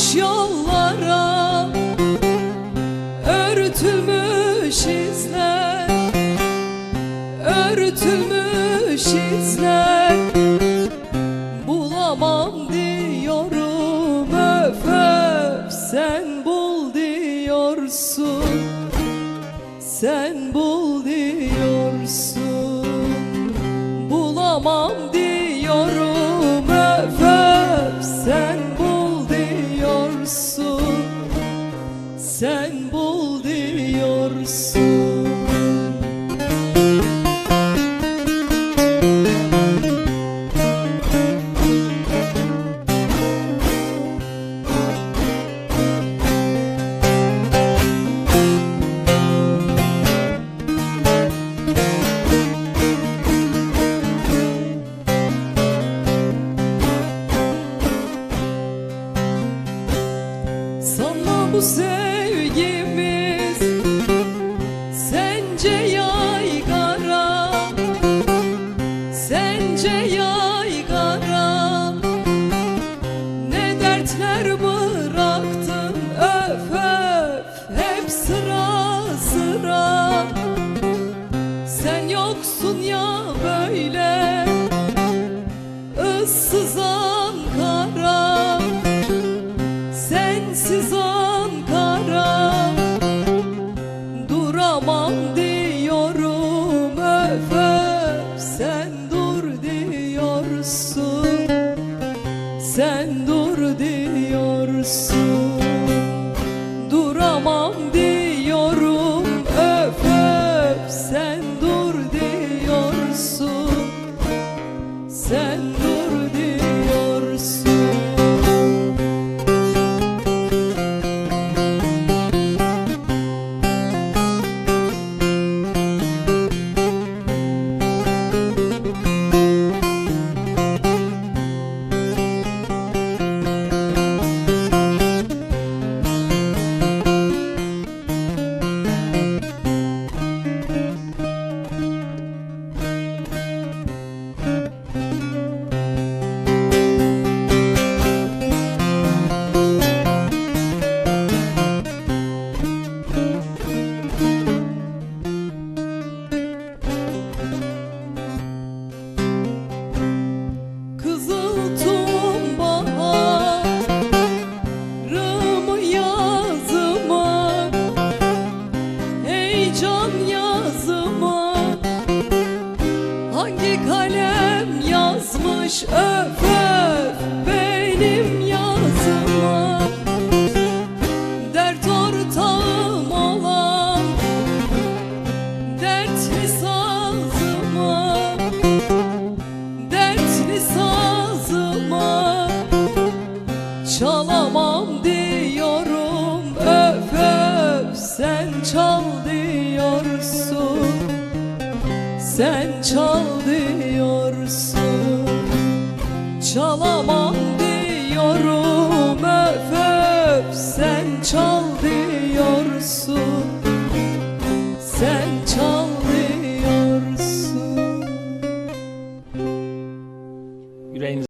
Açılmış yollara Örtülmüş izler Örtülmüş izler. Bulamam diyorum öf öf Sen bul diyorsun Sen bul diyorsun. Bulamam diyorsun sevgimiz. Sence yaygara Sence yaygara Ne dertler bıraktın öf öf Hep sıra sıra. Sen yoksun ya böyle ıssız Ankara. Sensiz Ankara Heyecan yazıma Hangi kalem yazmış öf öf